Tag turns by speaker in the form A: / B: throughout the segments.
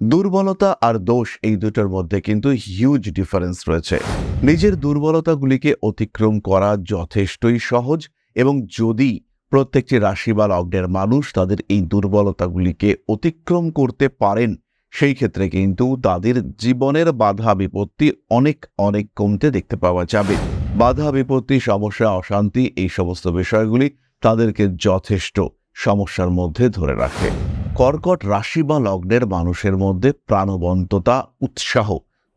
A: দুর্বলতা আর দোষ এই দুটোর মধ্যে কিন্তু হিউজ ডিফারেন্স রয়েছে। নিজের দুর্বলতাগুলিকে অতিক্রম করা যথেষ্টই সহজ এবং যদি প্রত্যেকটি রাশি বা লগ্নের মানুষ তাদের এই দুর্বলতাগুলিকে অতিক্রম করতে পারেন, সেই ক্ষেত্রে কিন্তু তাদের জীবনের বাধা বিপত্তি অনেক অনেক কমতে দেখতে পাওয়া যাবে। বাধা বিপত্তি, সমস্যা, অশান্তি এই সমস্ত বিষয়গুলি তাদেরকে যথেষ্ট সমস্যার মধ্যে ধরে রাখে। কর্কট রাশি বা লগ্নের মানুষের মধ্যে প্রাণবন্ততা, উৎসাহ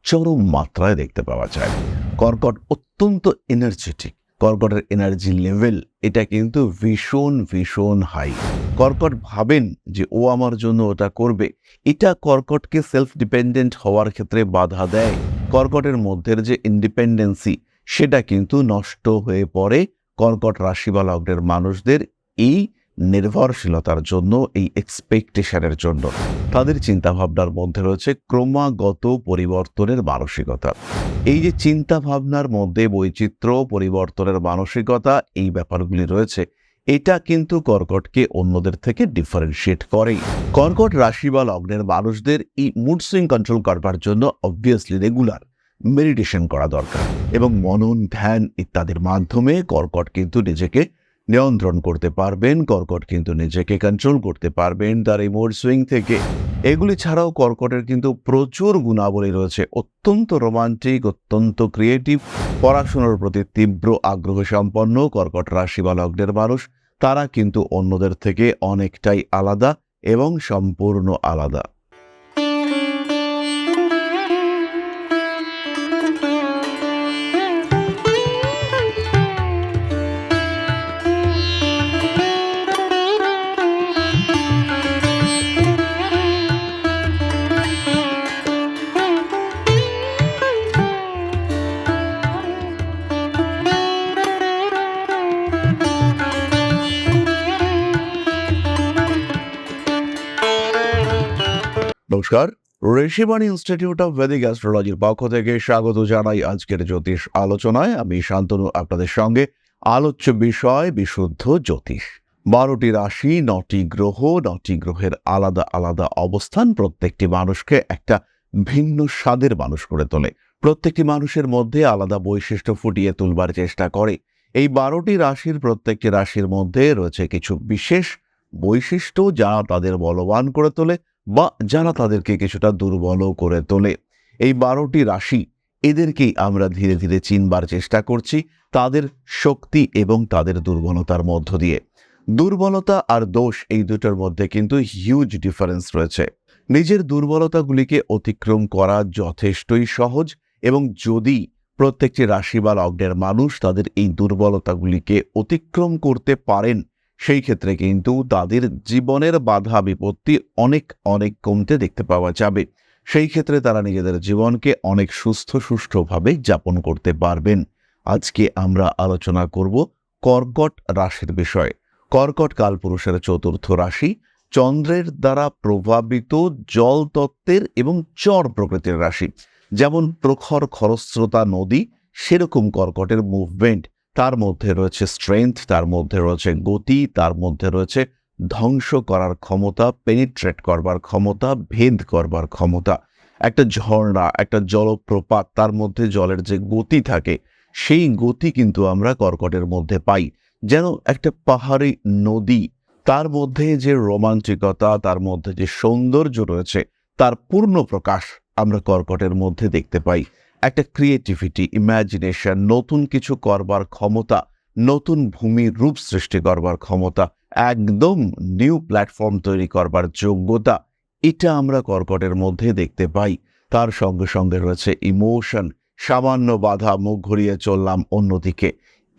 A: চরম মাত্রায় দেখতে পাওয়া যায়। কর্কট অত্যন্ত এনার্জেটিক কর্কটের এনার্জি লেভেল এটা কিন্তু ভীষণ ভীষণ হাই কর্কট ভাবেন যে ও আমার জন্য ওটা করবে, এটা কর্কটকে সেলফ ডিপেন্ডেন্ট হওয়ার ক্ষেত্রে বাধা দেয়। কর্কটের মধ্যের যে ইন্ডিপেন্ডেন্সি সেটা কিন্তু নষ্ট হয়ে পড়ে। কর্কট রাশি বা লগ্নের মানুষদের এই নির্ভরশীলতার জন্য, এই এক্সপেকটেশনের জন্য। তাদের চিন্তাভাবনার মধ্যে রয়েছে ক্রমাগত পরিবর্তনের মানসিকতা। এই যে চিন্তাভাবনার মধ্যে বৈচিত্র্য, পরিবর্তনের মানসিকতা, এই ব্যাপারগুলি রয়েছে, এটা কিন্তু কর্কটকে অন্যদের থেকে ডিফারেন্সিয়েট করে কর্কট রাশি বা লগ্নের মানুষদের এই মুড সুইং কন্ট্রোল করবার জন্য অবভিয়াসলি রেগুলার মেডিটেশন করা দরকার এবং মনন, ধ্যান ইত্যাদির মাধ্যমে কর্কট কিন্তু নিজেকে নিয়ন্ত্রণ করতে পারবেন, কর্কট কিন্তু নিজেকে কন্ট্রোল করতে পারবেন, তার এই মোড সুইং থেকে। এগুলি ছাড়াও কর্কটের কিন্তু প্রচুর গুণাবলী রয়েছে। অত্যন্ত রোমান্টিক অত্যন্ত ক্রিয়েটিভ পড়াশোনার প্রতি তীব্র আগ্রহ সম্পন্ন কর্কট রাশি বা লগ্নের মানুষ, তারা কিন্তু অন্যদের থেকে অনেকটাই আলাদা এবং সম্পূর্ণ আলাদা। নমস্কার। ঋষিবাণী ইনস্টিটিউট অফ ভেদিক অ্যাস্ট্রোলজির পক্ষ থেকে স্বাগত জানাই আজকের জ্যোতিষ আলোচনায়। আমি শান্তনু, আপনাদের সঙ্গে আলোচ্য বিষয় বিশুদ্ধ জ্যোতিষ। বারোটি রাশি, নটি গ্রহ, নটি গ্রহের আলাদা আলাদা অবস্থান প্রত্যেকটি মানুষকে একটা ভিন্ন স্বাদের মানুষ করে তোলে। প্রত্যেকটি মানুষের মধ্যে আলাদা বৈশিষ্ট্য ফুটিয়ে তুলবার চেষ্টা করে। এই বারোটি রাশির প্রত্যেকটি রাশির মধ্যে রয়েছে কিছু বিশেষ বৈশিষ্ট্য যা তাদের বলবান করে তোলে। বা যারা তাদেরকে কিছুটা দুর্বলও করে তোলে। এই বারোটি রাশি এদেরকেই আমরা ধীরে ধীরে চিনবার চেষ্টা করছি তাদের শক্তি এবং তাদের দুর্বলতার মধ্য দিয়ে। দুর্বলতা আর দোষ এই দুটোর মধ্যে কিন্তু হিউজ ডিফারেন্স রয়েছে। নিজের দুর্বলতাগুলিকে অতিক্রম করা যথেষ্টই সহজ এবং যদি প্রত্যেকটি রাশি বা লগ্নের মানুষ তাদের এই দুর্বলতাগুলিকে অতিক্রম করতে পারেন সেই ক্ষেত্রে কিন্তু তাদের জীবনের বাধা বিপত্তি অনেক অনেক কমতে দেখতে পাওয়া যাবে। সেই ক্ষেত্রে তারা নিজেদের জীবনকে অনেক সুস্থ, সুষ্ঠুভাবে যাপন করতে পারবেন। আজকে আমরা আলোচনা করব কর্কট রাশির বিষয়ে। কর্কট কালপুরুষের চতুর্থ রাশি চন্দ্রের দ্বারা প্রভাবিত জল তত্ত্বের এবং চর প্রকৃতির রাশি। যেমন প্রখর খরস্রোতা নদী, সেরকম কর্কটের মুভমেন্ট তার মধ্যে রয়েছে স্ট্রেংথ তার মধ্যে রয়েছে গতি, তার মধ্যে রয়েছে ধ্বংস করার ক্ষমতা পেনিট্রেট করবার ক্ষমতা, ভেদ করবার ক্ষমতা। একটা ঝর্ণা, একটা জলপ্রপাত, তার মধ্যে জলের যে গতি থাকে, সেই গতি কিন্তু আমরা কর্কটের মধ্যে পাই। যেন একটা পাহাড়ি নদী, তার মধ্যে যে রোমাঞ্চিকতা, তার মধ্যে যে সৌন্দর্য রয়েছে, তার পূর্ণ প্রকাশ আমরা কর্কটের মধ্যে দেখতে পাই। একটা ক্রিয়েটিভিটি ইমাজিনেশন নতুন কিছু করবার ক্ষমতা, নতুন ভূমির রূপ সৃষ্টি করবার ক্ষমতা, একদম নিউ প্ল্যাটফর্ম তৈরি করবার যোগ্যতা, এটা আমরা কর্কটের মধ্যে দেখতে পাই। তার সঙ্গে সঙ্গে রয়েছে ইমোশন সামান্য বাধা, মুখ ঘুরিয়ে চললাম অন্যদিকে।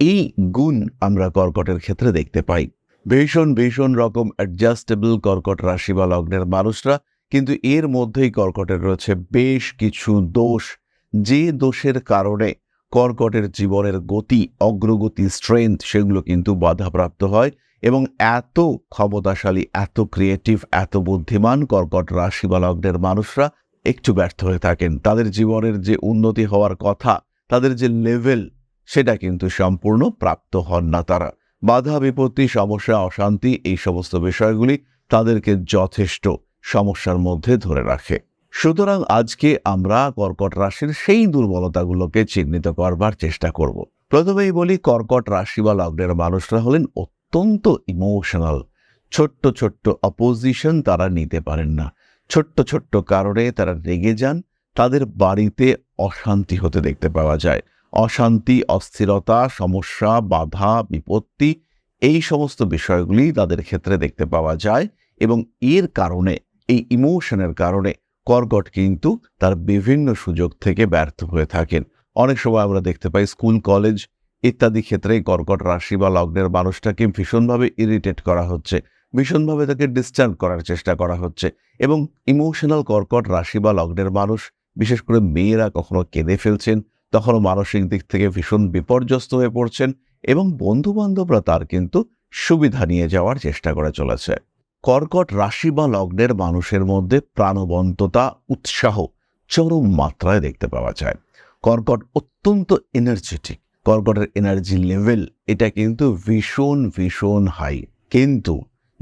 A: এই গুণ আমরা কর্কটের ক্ষেত্রে দেখতে পাই। ভীষণ ভীষণ রকম অ্যাডজাস্টেবল কর্কট রাশি বা লগ্নের মানুষরা কিন্তু এর মধ্যেই কর্কটের রয়েছে বেশ কিছু দোষ। যে দোষের কারণে কর্কটের জীবনের গতি, অগ্রগতি স্ট্রেংথ সেগুলো কিন্তু বাধাপ্রাপ্ত হয় এবং এত ক্ষমতাশালী, এত ক্রিয়েটিভ এত বুদ্ধিমান কর্কট রাশি বা মানুষরা একটু ব্যর্থ হয়ে থাকেন। তাদের জীবনের যে উন্নতি হওয়ার কথা, তাদের যে লেভেল সেটা কিন্তু সম্পূর্ণ প্রাপ্ত হন না তারা। বাধা, বিপত্তি, সমস্যা, অশান্তি এই সমস্ত বিষয়গুলি তাদেরকে যথেষ্ট সমস্যার মধ্যে ধরে রাখে। সুতরাং আজকে আমরা কর্কট রাশির সেই দুর্বলতাগুলোকে চিহ্নিত করবার চেষ্টা করব। প্রথমেই বলি, কর্কট রাশি বা লগ্নের মানুষরা হলেন অত্যন্ত ইমোশনাল ছোট্ট ছোট্ট অপোজিশন তারা নিতে পারেন না। ছোট্ট ছোট্ট কারণে তারা রেগে যান, তাদের বাড়িতে অশান্তি হতে দেখতে পাওয়া যায়। অশান্তি, অস্থিরতা, সমস্যা, বাধা, বিপত্তি, এই সমস্ত বিষয়গুলি তাদের ক্ষেত্রে দেখতে পাওয়া যায় এবং এর কারণে, এই ইমোশনের কারণে কর্কট কিন্তু তার বিভিন্ন সুযোগ থেকে ব্যর্থ হয়ে থাকেন। অনেক সময় আমরা দেখতে পাই স্কুল, কলেজ ইত্যাদি ক্ষেত্রে কর্কট রাশি বা লগ্নের মানুষটাকে ভীষণভাবে ইরিটেট করা হচ্ছে, ভীষণভাবে তাকে ডিস্টার্ব করার চেষ্টা করা হচ্ছে এবং ইমোশনাল কর্কট রাশি বা লগ্নের মানুষ, বিশেষ করে মেয়েরা কখনো কেঁদে ফেলছেন, তখনও মানসিক দিক থেকে ভীষণ বিপর্যস্ত হয়ে পড়ছেন এবং বন্ধু বান্ধবরা তার কিন্তু সুবিধা নিয়ে যাওয়ার চেষ্টা করে চলেছে। কর্কট রাশি বা লগ্নের মানুষের মধ্যে প্রাণবন্ততা, উৎসাহ চরম মাত্রায় দেখতে পাওয়া যায়। কর্কট অত্যন্ত এনার্জেটিক কর্কটের এনার্জি লেভেল এটা কিন্তু ভীষণ ভীষণ হাই কিন্তু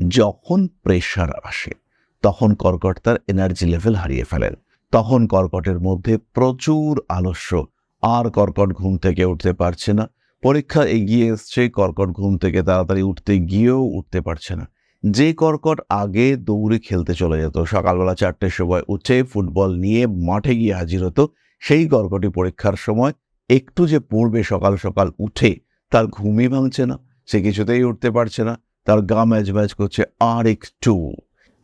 A: যখন প্রেশার আসে, তখন কর্কট তার এনার্জি লেভেল হারিয়ে ফেলেন। তখন কর্কটের মধ্যে প্রচুর আলস্য। আর কর্কট ঘুম থেকে উঠতে পারছে না। পরীক্ষা এগিয়ে এসছে, কর্কট ঘুম থেকে তাড়াতাড়ি উঠতে গিয়েও উঠতে পারছে না। যে কর্কট আগে দৌড়ে খেলতে চলে যেত, সকালবেলা চারটের সময় উঠে ফুটবল নিয়ে মাঠে গিয়ে হাজির হতো, সেই কর্কটি পরীক্ষার সময় একটু যে পড়বে সকাল সকাল উঠে, তার ঘুমই ভাঙছে না, সে কিছুতেই উঠতে পারছে না, তার গা ম্যাচ ম্যাচ করছে আর একটু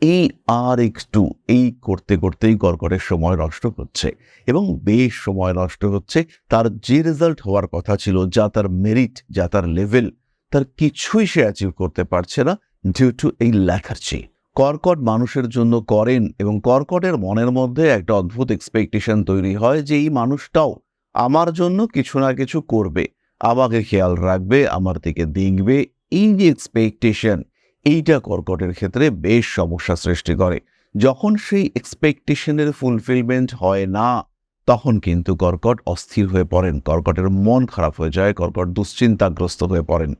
A: এই আর একটু এই করতে করতেই কর্কটের সময় নষ্ট হচ্ছে এবং বেশ সময় নষ্ট হচ্ছে, তার যে রেজাল্ট হওয়ার কথা ছিল, যা তার মেরিট যা তার লেভেল তার কিছুই সে অ্যাচিভ করতে পারছে না ডিউ টু এই ল্যাথার্জি কর্কট মানুষের জন্য করেন এবং কর্কটের মনের মধ্যে একটা অদ্ভুত এক্সপেকটেশন তৈরি হয় যে এই মানুষটাও আমার জন্য কিছু না কিছু করবে, আমাকে খেয়াল রাখবে, আমার দিকে দেখবে। এই যে এক্সপেকটেশন এইটা কর্কটের ক্ষেত্রে বেশ সমস্যা সৃষ্টি করে। যখন সেই এক্সপেকটেশনের ফুলফিলমেন্ট হয় না, তখন কিন্তু কর্কট অস্থির হয়ে পড়েন, কর্কটের মন খারাপ হয়ে যায়, কর্কট দুশ্চিন্তাগ্রস্ত হয়ে পড়েন।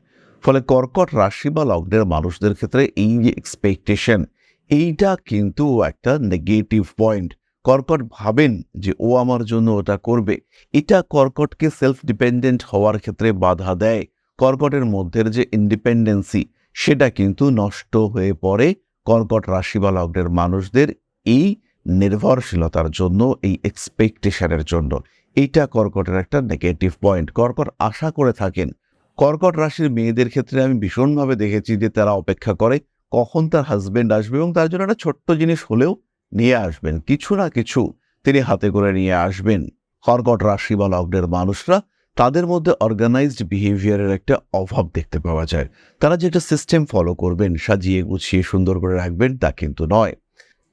A: ফলে কর্কট রাশি বা লগ্নের মানুষদের ক্ষেত্রে এই যে এক্সপেকটেশন এইটা কিন্তু একটা নেগেটিভ পয়েন্ট কর্কট ভাবেন যে, ও আমার জন্য ওটা করবে। এটা কর্কটকে সেলফ ডিপেন্ডেন্ট হওয়ার ক্ষেত্রে বাধা দেয়। কর্কটের মধ্যের যে ইন্ডিপেন্ডেন্সি সেটা কিন্তু নষ্ট হয়ে পড়ে কর্কট রাশি বা লগ্নের মানুষদের এই নির্ভরশীলতার জন্য, এই এক্সপেকটেশনের জন্য। এইটা কর্কটের একটা নেগেটিভ পয়েন্ট কর্কট আশা করে থাকেন কর্কট রাশির মেয়েদের ক্ষেত্রে আমি ভীষণভাবে দেখেছি যে তারা অপেক্ষা করে কখন তার হাজব্যান্ড আসবে এবং তার জন্য একটা ছোট্ট জিনিস হলেও নিয়ে আসবেন। কিছু না কিছু তিনি হাতে করে নিয়ে আসবেন। কর্কট রাশি বা লগ্নের মানুষরা তাদের মধ্যে অর্গানাইজড বিহেভিয়ারের একটা অভাব দেখতে পাওয়া যায়। তারা যে একটা সিস্টেম ফলো করবেন, সাজিয়ে গুছিয়ে সুন্দর করে রাখবেন তা কিন্তু নয়।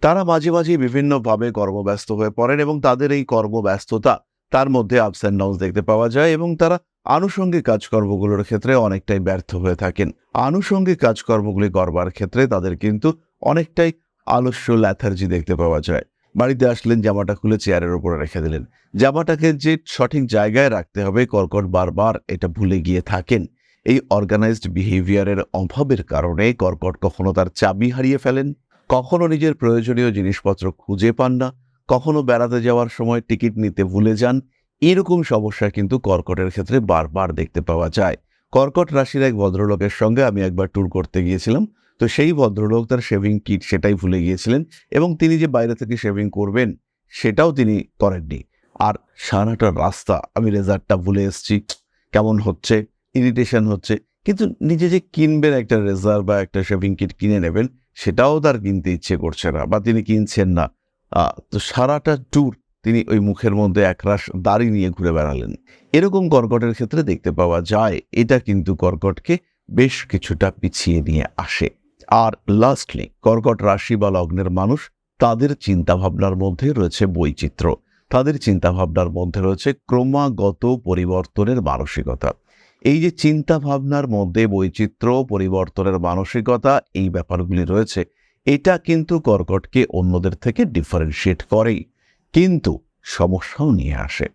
A: তারা মাঝে মাঝে বিভিন্নভাবে কর্মব্যস্ত হয়ে পড়েন এবং তাদের এই কর্মব্যস্ততা তার মধ্যে আপস অ্যান্ড ডাউন্স দেখতে পাওয়া যায় এবং তারা আনুষঙ্গিক কাজকর্মগুলোর ক্ষেত্রে অনেকটাই ব্যর্থ হয়ে থাকেন। আনুষঙ্গিক কাজকর্মগুলি করবার ক্ষেত্রে তাদের কিন্তু অনেকটাই আলস্য ল্যাথার্জি দেখতে পাওয়া যায়। বাড়িতে আসলেন, জামাটা খুলে চেয়ারের উপরে রেখে দিলেন। জামাটাকে যে সঠিক জায়গায় রাখতে হবে কর্কট বারবার এটা ভুলে গিয়ে থাকেন। এই অর্গানাইজড বিহেভিয়ারের অভাবের কারণে কর্কট কখনো তার চাবি হারিয়ে ফেলেন, কখনো নিজের প্রয়োজনীয় জিনিসপত্র খুঁজে পান না, কখনো বেড়াতে যাওয়ার সময় টিকিট নিতে ভুলে যান। এরকম সমস্যা কিন্তু কর্কটের ক্ষেত্রে বারবার দেখতে পাওয়া যায়। কর্কট রাশির এক ভদ্রলোকের সঙ্গে আমি একবার ট্যুর করতে গিয়েছিলাম। তো সেই ভদ্রলোক তার শেভিং কিট সেটাই ভুলে গিয়েছিলেন এবং তিনি যে বাইরে থেকে শেভিং করবেন সেটাও তিনি করেননি। আর সারাটা রাস্তা আমি রেজার্টটা ভুলে এসেছি। কেমন হচ্ছে? ইরিটেশন হচ্ছে। কিন্তু নিজে যে কিনবেন একটা রেজার বা একটা শেভিং কিট কিনে নেবেন সেটাও তার কিনতে ইচ্ছে করছে না বা তিনি কিনছেন না। তো সারাটা ট্যুর তিনি ওই মুখের মধ্যে একরাশ দাড়ি নিয়ে ঘুরে বেড়ালেন। এরকম কর্কটের ক্ষেত্রে দেখতে পাওয়া যায়, এটা কিন্তু কর্কটকে বেশ কিছুটা পিছিয়ে নিয়ে আসে। আর লাস্টলি কর্কট রাশি বা লগ্নের মানুষ তাদের চিন্তাভাবনার মধ্যে রয়েছে বৈচিত্র্য। তাদের চিন্তাভাবনার মধ্যে রয়েছে ক্রমাগত পরিবর্তনের মানসিকতা। এই যে চিন্তা ভাবনার মধ্যে বৈচিত্র্য, পরিবর্তনের মানসিকতা, এই ব্যাপারগুলি রয়েছে, এটা কিন্তু কর্কটকে অন্যদের থেকে ডিফারেন্সিয়েট করেই। কিন্তু সমস্যাও নিয়ে আসে।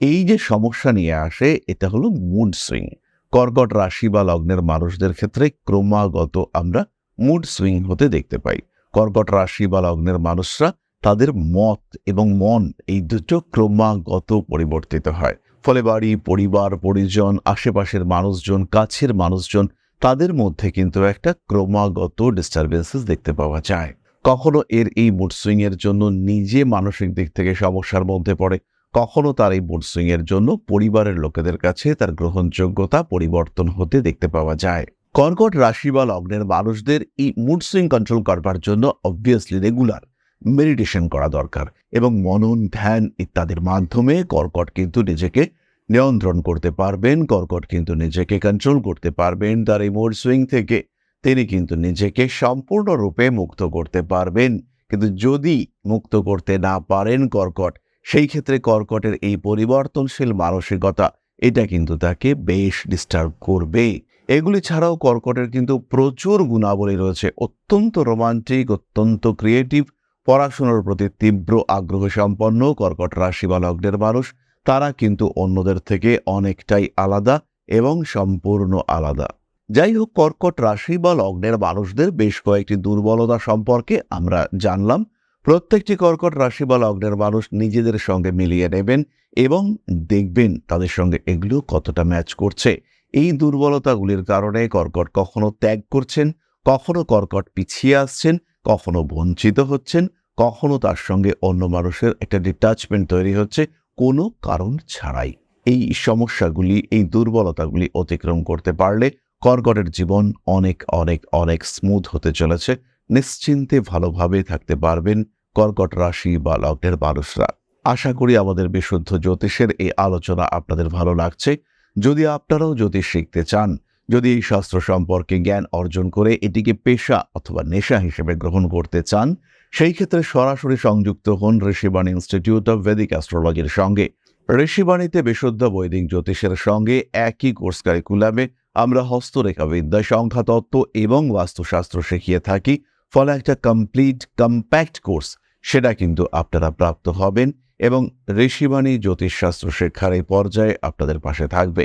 A: এই যে সমস্যা নিয়ে আসে, এটা হলো মুড সুইং কর্কট রাশি বা লগ্নের মানুষদের ক্ষেত্রে ক্রমাগত আমরা মুড সুইং হতে দেখতে পাই। কর্কট রাশি বা লগ্নের মানুষরা তাদের মত এবং মন, এই দুটো ক্রমাগত পরিবর্তিত হয়। ফলে বাড়ি, পরিবার, পরিজন, আশেপাশের মানুষজন, কাছের মানুষজন, তাদের মধ্যে কিন্তু একটা ক্রমাগত ডিস্টারবেন্সেস দেখতে পাওয়া যায়। কখনো এর এই মুড সুইং এর জন্য নিজে মানসিক দিক থেকে সমস্যার মধ্যে পড়ে, কখনো তার এই মুড সুইং এর জন্য পরিবারের লোকেদের কাছে তার গ্রহণযোগ্যতা পরিবর্তন হতে দেখতে পাওয়া যায়। কর্কট রাশি বা লগ্নের মানুষদের এই মুড সুইং কন্ট্রোল করবার জন্য অবভিয়াসলি রেগুলার মেডিটেশন করা দরকার এবং মনন, ধ্যান ইত্যাদির মাধ্যমে কর্কট কিন্তু নিজেকে নিয়ন্ত্রণ করতে পারবেন, কর্কট কিন্তু নিজেকে কন্ট্রোল করতে পারবেন তার এই মুড সুইং থেকে। তিনি কিন্তু নিজেকে সম্পূর্ণরূপে মুক্ত করতে পারবেন। কিন্তু যদি মুক্ত করতে না পারেন কর্কট, সেই ক্ষেত্রে কর্কটের এই পরিবর্তনশীল মানসিকতা, এটা কিন্তু তাকে বেশ ডিস্টার্ব করবে। এগুলি ছাড়াও কর্কটের কিন্তু প্রচুর গুণাবলী রয়েছে। অত্যন্ত রোমান্টিক অত্যন্ত ক্রিয়েটিভ পড়াশোনার প্রতি তীব্র আগ্রহ সম্পন্ন কর্কট রাশি বা লগ্নের মানুষ, তারা কিন্তু অন্যদের থেকে অনেকটাই আলাদা এবং সম্পূর্ণ আলাদা। যাই হোক কর্কট রাশি বা লগ্নের মানুষদের বেশ কয়েকটি দুর্বলতা সম্পর্কে আমরা জানলাম। প্রত্যেকটি কর্কট রাশি বা লগ্নের মানুষ নিজেদের সঙ্গে মিলিয়ে নেবেন এবং দেখবেন তাদের সঙ্গে এগুলো কতটা ম্যাচ করছে। এই দুর্বলতাগুলির কারণে কর্কট কখনো ত্যাগ করছেন, কখনো কর্কট পিছিয়ে আসছেন, কখনো বঞ্চিত হচ্ছেন, কখনো তার সঙ্গে অন্য মানুষের একটা ডিটাচমেন্ট তৈরি হচ্ছে, কোনো কারণ ছাড়াই। এই সমস্যাগুলি, এই দুর্বলতাগুলি অতিক্রম করতে পারলে কর্কটের জীবন অনেক অনেক অনেক স্মুথ হতে চলেছে। নিশ্চিন্তে ভালোভাবে থাকতে পারবেন কর্কট রাশি বা লগ্নের মানুষরা। আশা করি আমাদের বিশুদ্ধ জ্যোতিষের এই আলোচনা আপনাদের ভালো লাগছে। যদি আপনারাও জ্যোতিষ শিখতে চান, যদি এই শাস্ত্র সম্পর্কে জ্ঞান অর্জন করে এটিকে পেশা অথবা নেশা হিসেবে গ্রহণ করতে চান, সেই ক্ষেত্রে সরাসরি সংযুক্ত হন ঋষিবাণী ইনস্টিটিউট অব ভেদিক অ্যাস্ট্রোলজির সঙ্গে। ঋষিবাণীতে বিশুদ্ধ বৈদিক জ্যোতিষের সঙ্গে একই কোর্স কারিকুলামে আমরা হস্তরেখা বিদ্যা সংখ্যাতত্ত্ব এবং বাস্তুশাস্ত্র শিখিয়ে থাকি, ফলে একটা কমপ্লিট কম্প্যাক্ট কোর্স সেটা কিন্তু আপনারা প্রাপ্ত হবেন এবং ঋষিবাণী জ্যোতিষশাস্ত্র শিক্ষার এই পর্যায়ে আপনাদের পাশে থাকবে।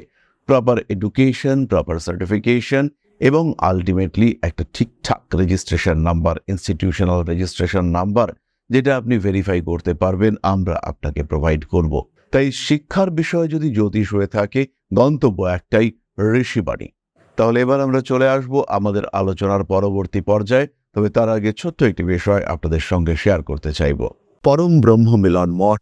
A: প্রপার এডুকেশন প্রপার সার্টিফিকেশন এবং আলটিমেটলি একটা ঠিকঠাক registration number institutional registration number যেটা আপনি ভেরিফাই করতে পারবেন, আমরা আপনাকে প্রোভাইড করব। তাই শিক্ষার বিষয়ে যদি জ্যোতিষ হয়ে থাকে, গন্তব্য একটাই ঋষিবাণী। তাহলে এবার আমরা চলে আসব আমাদের আলোচনার পরবর্তী পর্যায়ে, তবে তার আগে ছোট্ট একটি বিষয় আপনাদের সঙ্গে শেয়ার করতে চাইব। পরম ব্রহ্ম মিলন মঠ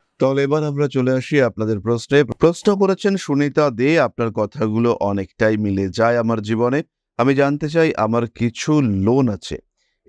A: তাহলে এবার আমরা চলে আসি আপনাদের প্রশ্নে। প্রশ্ন করেছেন, সুনিতা দে, আপনার কথাগুলো অনেকটাই মিলে যায় আমার জীবনে। আমি জানতে চাই, আমার কিছু লোন আছে।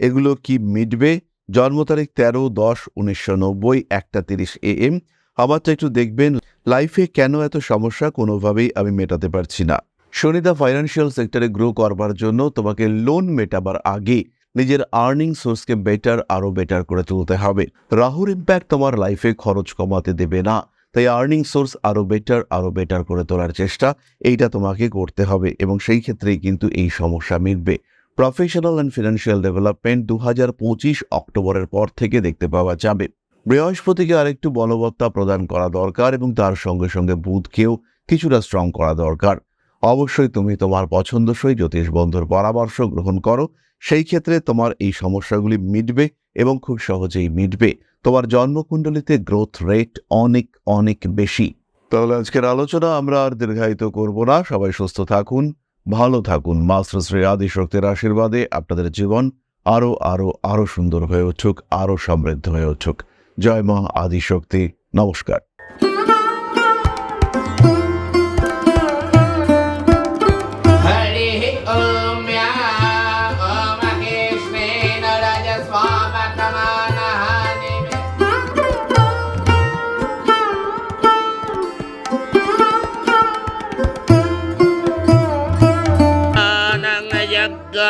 A: এগুলো কি মিটবে? জন্ম তারিখ তেরো দশ উনিশশো নব্বই, একটা তিরিশ এ এম আমারটা একটু দেখবেন লাইফে কেন এত সমস্যা? কোনোভাবেই আমি মেটাতে পারছি না। সুনিতা ফাইন্যান্সিয়াল সেক্টরে গ্রো করবার জন্য তোমাকে লোন মেটাবার আগে নিজের আর্নিং সোর্সকে বেটার আরও বেটার করে তুলতে হবে। রাহুর ইম্প্যাক্ট তোমার লাইফে খরচ কমাতে দেবে না। তাই আর্নিং সোর্স আরও বেটার আরও বেটার করে তোলার চেষ্টা এইটা তোমাকে করতে হবে এবং সেই ক্ষেত্রেই কিন্তু এই সমস্যা মিটবে। প্রফেশনাল অ্যান্ড ফিনান্সিয়াল ডেভেলপমেন্ট দু অক্টোবরের পর থেকে দেখতে পাওয়া যাবে। বৃহস্পতিকে আরেকটু বলবত্তা প্রদান করা দরকার এবং তার সঙ্গে সঙ্গে বুধকেও কিছুটা স্ট্রং করা দরকার। অবশ্যই তুমি তোমার পছন্দসই জ্যোতিষ বন্ধুর পরামর্শ গ্রহণ করো। সেই ক্ষেত্রে তোমার এই সমস্যাগুলি মিটবে এবং খুব সহজেই মিটবে। তোমার জন্মকুণ্ডলিতে গ্রোথ রেট অনেক অনেক বেশি। তাহলে আজকের আলোচনা আমরা আর দীর্ঘায়িত করব না। সবাই সুস্থ থাকুন, ভালো থাকুন। মাস্টার শ্রী আদিশক্তির আশীর্বাদে আপনাদের জীবন আরও আরও আরও সুন্দর হয়ে উঠুক আরও সমৃদ্ধ হয়ে উঠুক। জয় মা আদিশক্তি। নমস্কার।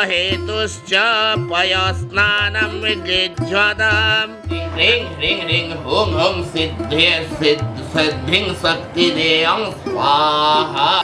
B: यज्ञहेतुश्च पयस्नानं विजिज्वताम् ह्रीं ह्रीं ह्रीं हुं हुं सिद्धे सिद्ध सिद्धिं शक्तिदेयं स्वाहा।